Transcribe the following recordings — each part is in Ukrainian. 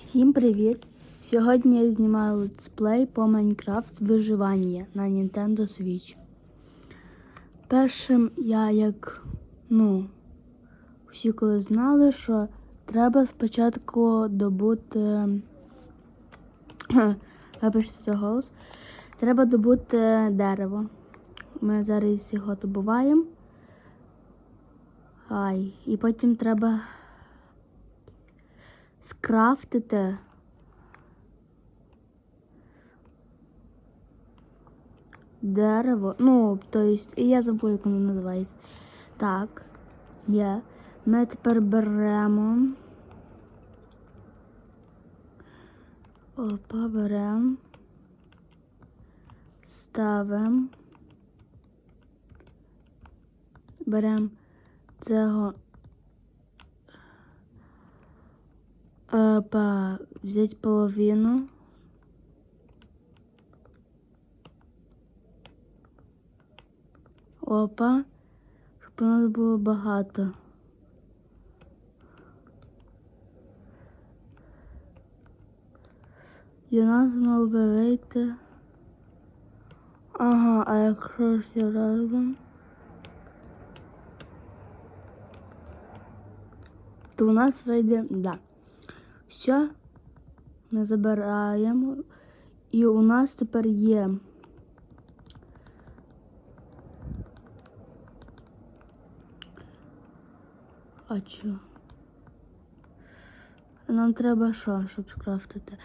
Всім привіт! Сьогодні я знімаю летсплей по Майнкрафт виживання на Nintendo Switch. Першим я як, ну, всі коли знали, що треба спочатку добути. Вибачте за голос. Треба добути дерево. Ми зараз його добуваємо. Ай, і потім треба скрафтити. Дерево. Ну, то есть, я забула, як воно називається. Так, є. Ми тепер беремо. Опа, беремо. Ставимо. Беремо цього. Опа, взять половину. Опа, щоб у нас було багато. У нас мав би. Ага, а я разом. То у нас вийде, да. Все, ми забираємо. І у нас тепер є. А що? Нам треба що, щоб скрафтити?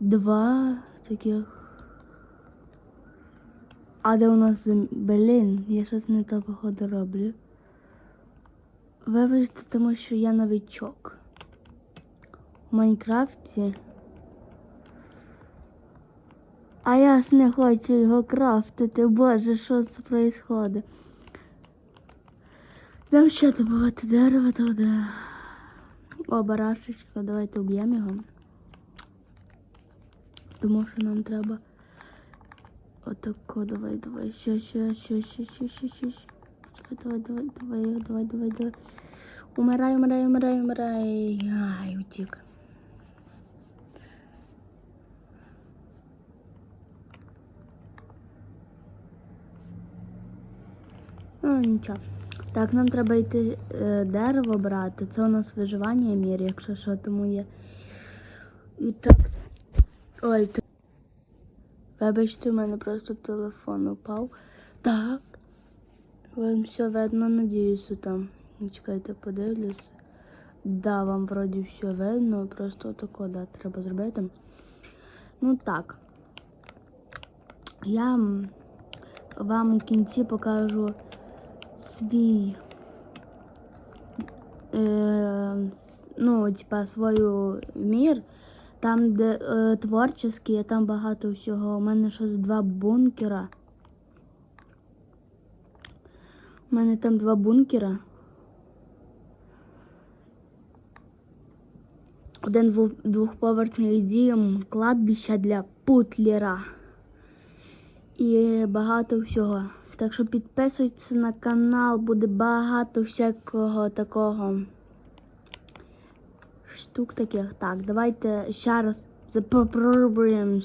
Два таких. А де у нас зем... Блін, я щось не то походу роблю. Вибачте, тому що я новичок. В Майнкрафті. А я ж не хочу його крафтити. Боже, що це происходить? Нам ще добувати дерево туди. О, барашечка, давайте уб'ємо його. Тому що нам треба. Отако, давай, давай, ще, ще, ще, ще, ще, ще, ще, ще. Давай, давай, давай, давай, давай, давай. Умирай, умирай, умирай, умирай. Ай, утік. Ну, нічого. Так, нам треба йти е, дерево брати. Це у нас виживання мір, якщо що, тому є. І так. Ой, то... Вибачте, у мене просто телефон упав. Так. Вам все видно, надіюся там. Ну, Чекайте, подивлюся. Да, вам вроді все видно, просто отако, да, треба зробити. Ну так. Я вам у кінці покажу свій. Е, ну, типа, свою мір. Там, де е, творческий, там багато всього. У мене щось два бункера. У мене там два бункера. Один двохповерхний дім, кладбище для путлера. І багато всього. Так що підписуйтесь на канал, буде багато всякого такого штук таких. Так, давайте ще раз попробуємо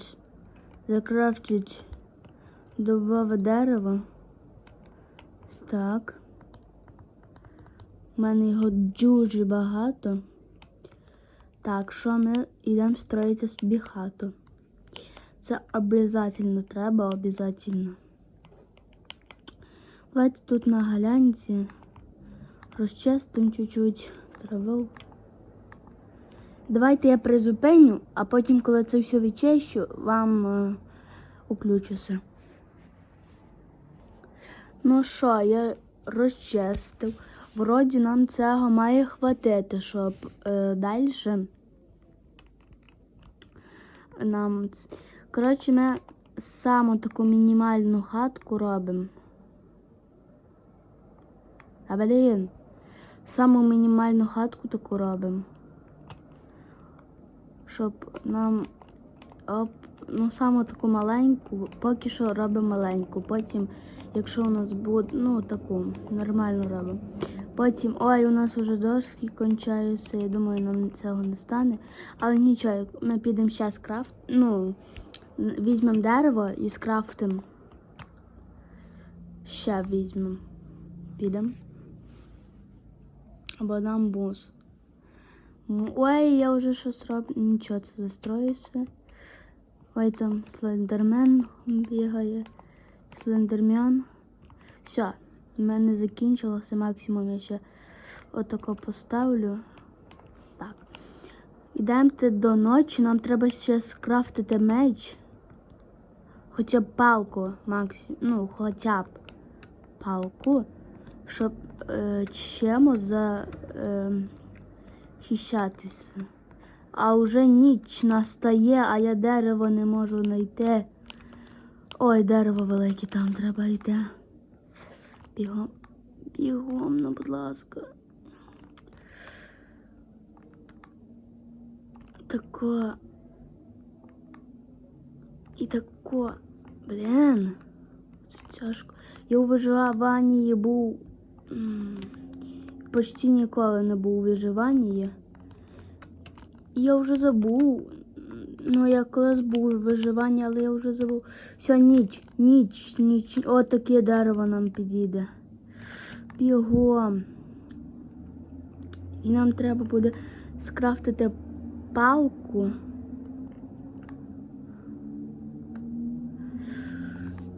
закрафтити дубове дерево. Так. У мене його дуже багато. Так, що ми йдемо строїти собі хату. Це обов'язково треба, обов'язково. Давайте тут на галянці розчистимо чуть-чуть траву. Давайте я призупиню, а потім, коли це все відчищу, вам е, уключуся. Ну що, я розчистив. Вроді нам цього має хватити, щоб е, далі нам. Коротше, ми саму таку мінімальну хатку робимо. А блін, саму мінімальну хатку таку робимо. Щоб нам оп, ну, саму таку маленьку, поки що робимо маленьку. Потім, якщо у нас буде, ну, таку нормальну робимо. Потім, ой, у нас уже доски кончаються. Я думаю, нам цього не стане. Але нічого, ми підемо зараз крафт. Ну, візьмемо дерево і скрафтимо. Ще візьмемо. Підемо. Або нам бус. Ой, я вже щось роблю. Нічого, це застроїться. Ой, там слендермен бігає. Слендермен. Все, в мене закінчилося. Максимум я ще отако поставлю. Так. Йдемте до ночі. Нам треба ще скрафтити меч. Хоча б палку, максимум. Ну, хоча б палку, щоб е, чимось за. Е, хищатися. А вже ніч настає, а я дерево не можу знайти. Ой, дерево велике, там треба йти. Бігом. Бігом, ну, будь ласка. Тако. І тако. Блін. Це тяжко. Я у виживанні був. Почти ніколи не був у виживанні. Я вже забув. Ну, я колись був у виживанні, але я вже забув. Все, ніч, ніч, ніч. О, таке дерево нам підійде. Бігом. І нам треба буде скрафтити палку.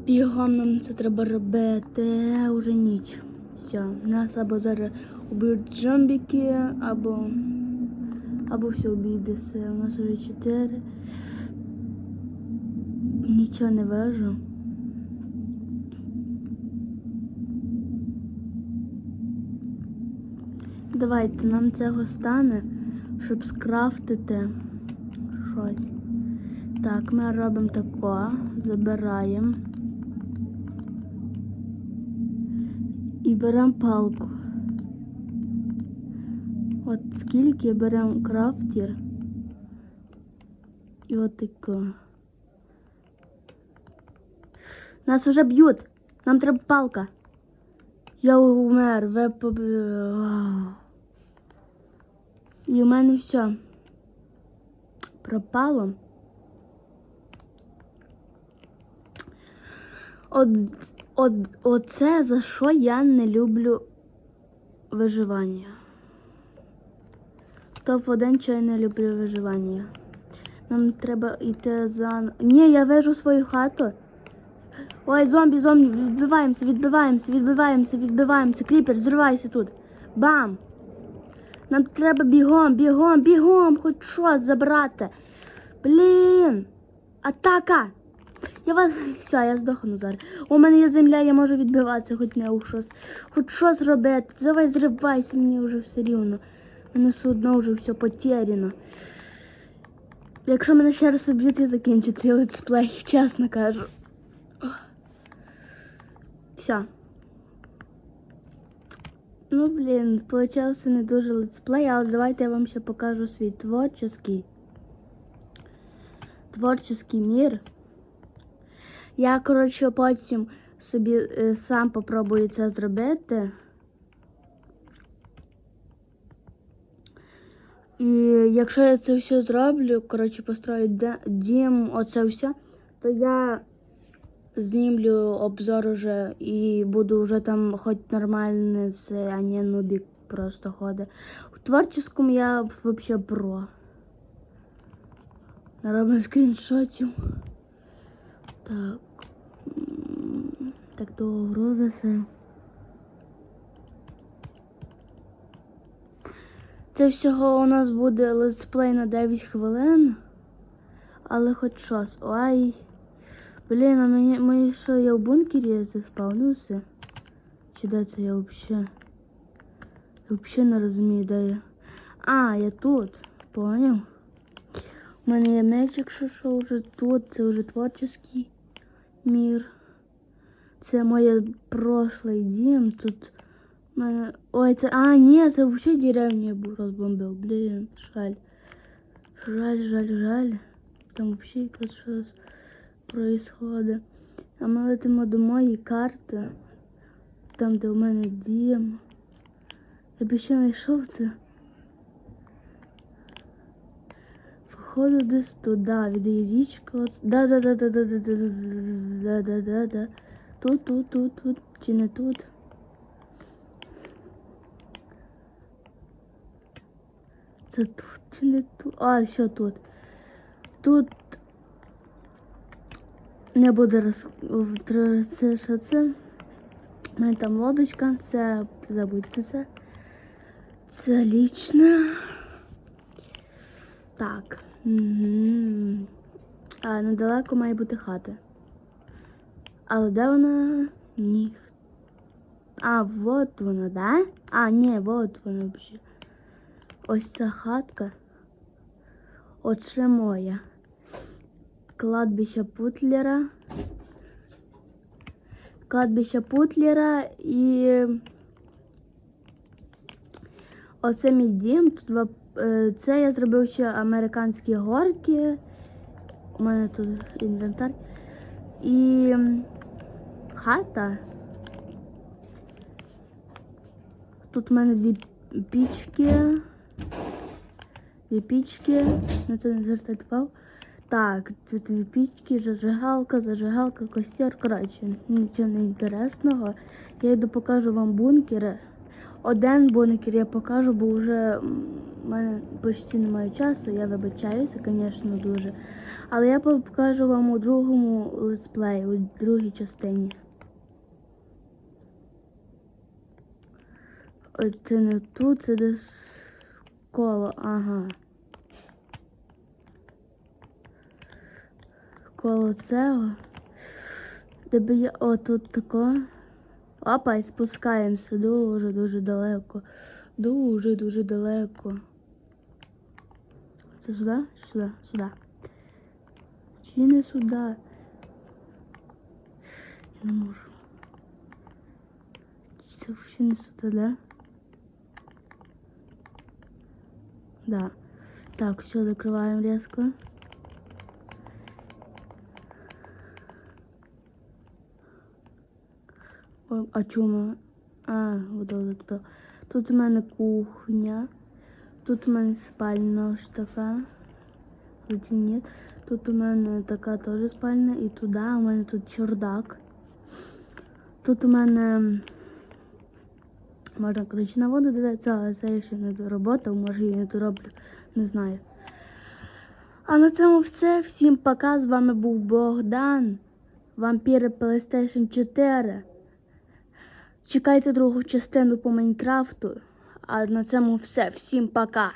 Бігом нам це треба робити. Уже ніч. Все, нас або зараз уб'ють зомбіки, або. Або все обійдеться. У нас вже чотири. Нічого не вижу. Давайте нам цього стане, щоб скрафтити щось. Так, ми робимо тако, забираємо. І беремо палку. От скільки беремо крафтір. І от тако. Нас уже б'ють. Нам треба палка. Я умер, ви поб... І у мене все. Пропало. От, от, оце за що я не люблю виживання. Топ-1, що я не люблю виживання. Нам треба йти за. Ні, я вижу свою хату. Ой, зомбі, зомбі, відбиваємося, відбиваємося, відбиваємося, відбиваємося. Кріпер, зривайся тут. Бам! Нам треба бігом, бігом, бігом, хоч щось забрати. Блін! Атака! Я вас. Все, я здохну зараз. У мене є земля, я можу відбиватися, хоч не у щось. Хоч щось робити. Давай зривайся, мені вже все рівно. Мене все одно вже все потеряно. Якщо мене ще раз об'ють, я закінчу летсплей, чесно кажу. Все. Ну, блін, получався не дуже летсплей, але давайте я вам ще покажу свій творчий. Творчий мір. Я, коротше, потім собі е, сам попробую це зробити. І якщо я це все зроблю, коротше, построю дім, оце все, то я знімлю обзор уже і буду вже там хоч нормальне це, а не нубік просто ходить. У творческому я взагалі про. Наробимо скріншотів. Так. Так довго грузиться. Це всього у нас буде летсплей на 9 хвилин. Але хоч щось. Ой. Блін, а мені, мені що, я в бункері заспавнився? Чи де це я взагалі? Я взагалі не розумію, де я. А, я тут. Поняв? У мене є меч, якщо що вже тут. Це вже творчий мір. Це моє прошлий дім. Тут мене. Ой, це. А, ні, це взагалі деревню розбомбив. Блін, жаль. Жаль, жаль, жаль. Там взагалі якось щось происходить. А ми летимо до моєї карти. Там, де в мене дім. Я б ще знайшов це. Походу десь туди, від річка. Оц... Да, да, да, да, да, да, да, да, да, да, да. Тут, тут, тут, тут, чи не тут. Це тут чи не тут? А, що тут? Тут не буде роз... Це? У мене там лодочка, це забудьте це. Це лічне. Так. Угу. А недалеко має бути хата. Але де вона? Ні. А, вот вона, да? А, ні, вот вона взагалі. Ось ця хатка. Оце моя. Кладбище Путлера. Кладбище Путлера і оце мій дім. Тут е, це я зробив ще американські горки. У мене тут інвентар. І хата. Тут в мене дві пічки. Дві пічки. На це не звертайте увагу. Так, тут дві пічки, зажигалка, зажигалка, костер. Коротше, нічого не інтересного. Я йду покажу вам бункери. Один бункер я покажу, бо вже в мене почти немає часу. Я вибачаюся, звісно, дуже. Але я покажу вам у другому летсплеї, у другій частині. Ой, це не тут, це десь коло, ага. Коло цього. Де би я. О, тут тако. Опа, і спускаємося дуже-дуже далеко. Дуже-дуже далеко. Це сюди? Сюди? Сюди. Чи не сюди? Я не можу. Це взагалі не сюди, да? Да. Так, все, закрываем резко. А чому? А, вода затопила. Тут у мене кухня. Тут у мене спальня штафа. Зацініть. Тут у мене така теж спальня. І туди у мене тут чердак. Тут у мене можна, коротше, на воду дивитися, але це я ще не дороботав, може і не дороблю, не знаю. А на цьому все. Всім пока. З вами був Богдан. Вампіри PlayStation 4. Чекайте другу частину по Майнкрафту. А на цьому все. Всім пока.